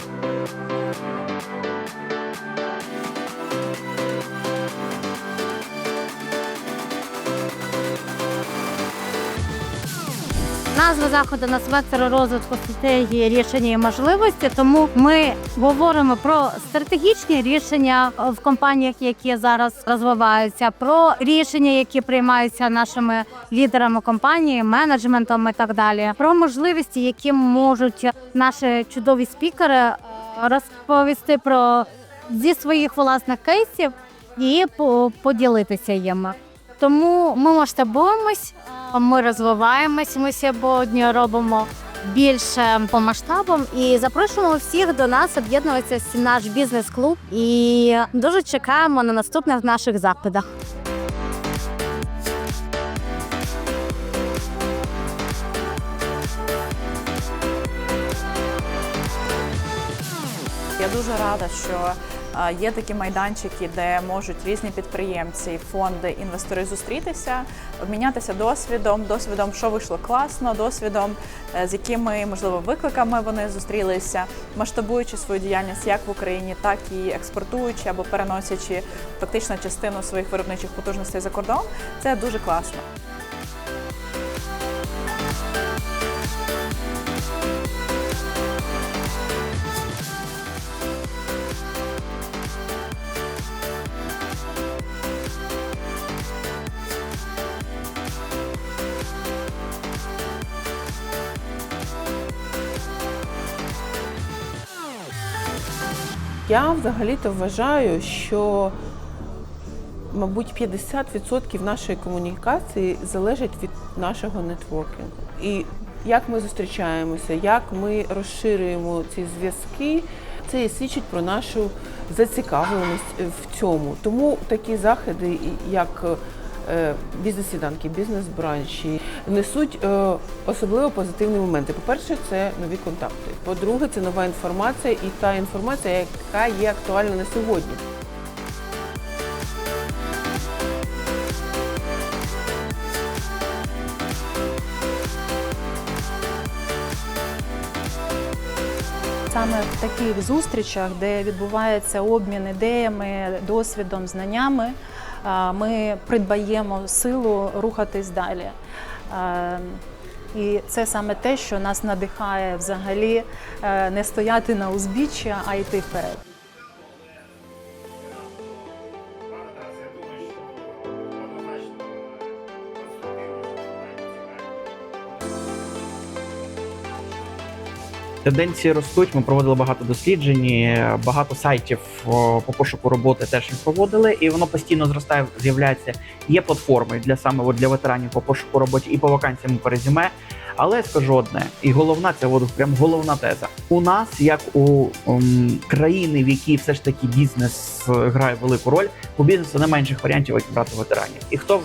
Thank you. Назва заходу на вектор розвитку стратегії рішення і можливості. Тому ми говоримо про стратегічні рішення в компаніях, які зараз розвиваються, про рішення, які приймаються нашими лідерами компанії, менеджментом і так далі. Про можливості, які можуть наші чудові спікери е, розповісти про зі своїх власних кейсів і по- поділитися їми. Тому ми масштабуємось, ми розвиваємось. Ми сьогодні робимо більше по масштабам і запрошуємо всіх до нас об'єднуватися в наш бізнес-клуб. І дуже чекаємо на наступних наших заходах. Я дуже рада, що є такі майданчики, де можуть різні підприємці, фонди, інвестори зустрітися, обмінятися досвідом, досвідом, що вийшло класно, досвідом, е, з якими можливо викликами вони зустрілися, масштабуючи свою діяльність як в Україні, так і експортуючи або переносячи фактично частину своїх виробничих потужностей за кордон. Це дуже класно. Я взагалі-то вважаю, що, мабуть, 50% нашої комунікації залежить від нашого нетворкінгу. І як ми зустрічаємося, як ми розширюємо ці зв'язки, це і свідчить про нашу зацікавленість в цьому. Тому такі заходи, як бізнес-сіданки, бізнес-бранчі несуть е, особливо позитивні моменти. По-перше, це нові контакти. По-друге, це нова інформація і та інформація, яка є актуальна на сьогодні. Саме в таких зустрічах, де відбувається обмін ідеями, досвідом, знаннями, ми придбаємо силу рухатись далі. І це саме те, що нас надихає взагалі е, не стояти на узбіччя, а йти вперед. Тенденції ростуть. Ми проводили багато досліджень, багато сайтів по пошуку роботи теж проводили, і воно постійно зростає, з'являється. Є платформи для саме для ветеранів по пошуку роботи і по вакансіям перезіме. Але скажу одне, і головна це от, прям головна теза. У нас, як у ем, країни, в якій все ж таки бізнес е, грає велику роль, у бізнесу немає інших варіантів, як брати ветеранів. І хто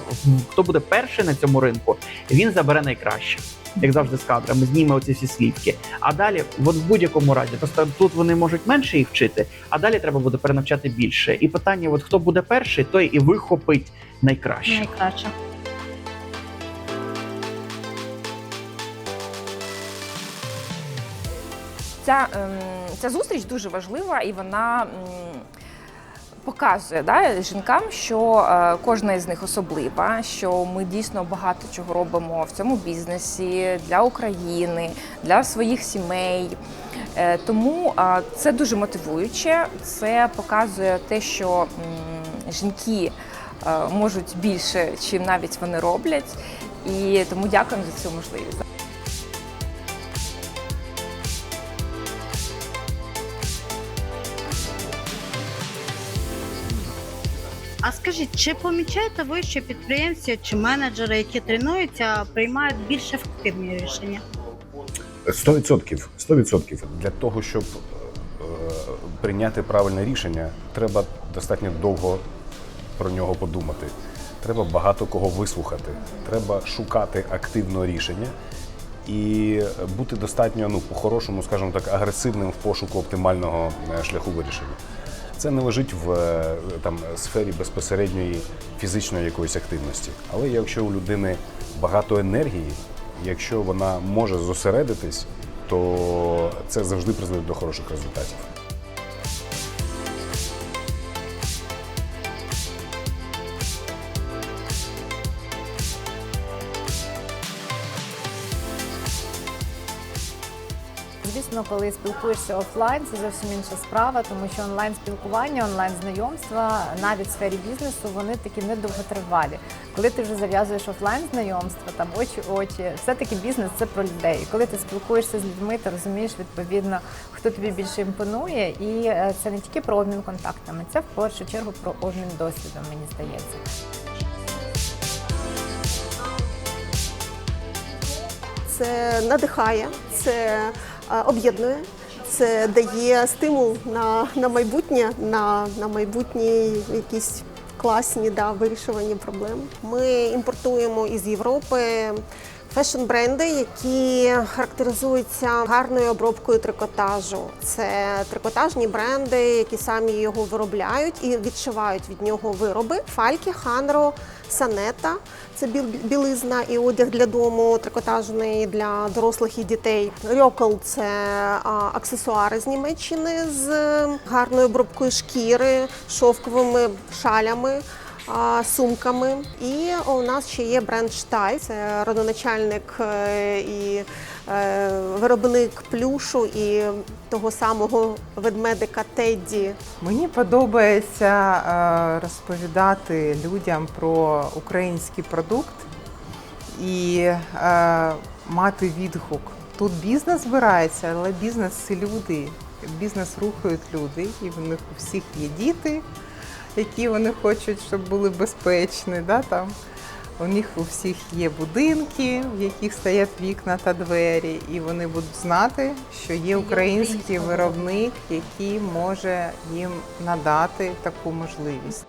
хто буде перший на цьому ринку, він забере найкраще. Як завжди з кадрами, зніме оці всі слівки. А далі, от в будь-якому разі, просто тут вони можуть менше їх вчити, а далі треба буде перенавчати більше. І питання: от хто буде перший, той і вихопить найкраще. Найкраще. Ця, ем, ця зустріч дуже важлива і вона показує да, жінкам, що е, кожна із них особлива, що ми дійсно багато чого робимо в цьому бізнесі для України, для своїх сімей. Е, тому це дуже мотивуюче. Це показує те, що жінки е, можуть більше, чим навіть вони роблять. І тому дякуємо за цю можливість. Скажіть, чи помічаєте ви, що підприємці чи менеджери, які тренуються, приймають більш ефективні рішення? 100%. 100%. Для того, щоб е, прийняти правильне рішення, треба достатньо довго про нього подумати. Треба багато кого вислухати. Треба шукати активно рішення і бути достатньо, ну, по-хорошому, скажімо так, агресивним в пошуку оптимального е, шляху вирішення. Це не лежить в е, там, сфері безпосередньої фізичної якоїсь активності. Але якщо у людини багато енергії, якщо вона може зосередитись то це завжди призводить до хороших результатів. Звісно, коли спілкуєшся офлайн, це зовсім інша справа, тому що онлайн спілкування, онлайн знайомства, навіть в сфері бізнесу, вони такі недовготривалі. Коли ти вже зав'язуєш офлайн знайомства, там очі, очі, все-таки бізнес це про людей. Коли ти спілкуєшся з людьми, ти розумієш відповідно, хто тобі більше імпонує, і е, це не тільки про обмін контактами, це в першу чергу про обмін досвідом, мені здається. це надихає, це об'єднує, це дає стимул на, на майбутнє, на, на майбутні якісь класні да, вирішування проблем. Ми імпортуємо із Європи. Фешн-бренди, які характеризуються гарною обробкою трикотажу. Це трикотажні бренди, які самі його виробляють і відшивають від нього вироби. Фальки, Ханро, Санета це біл- білизна і одяг для дому, трикотажний для дорослих і дітей. Рьокл це аксесуари з Німеччини з гарною обробкою шкіри, шовковими шалями. Сумками, і у нас ще є бренд Штай, це родоначальник е, і е, виробник плюшу і того самого ведмедика Тедді Мені подобається е, розповідати людям про український продукт і мати відгук. Тут бізнес збирається, але бізнес це люди. Бізнес рухають люди, і в них у всіх є діти, які вони хочуть, щоб були безпечні. Да, там. У них у всіх є будинки, в яких стоять вікна та двері, і вони будуть знати, що є український виробник, який може їм надати таку можливість.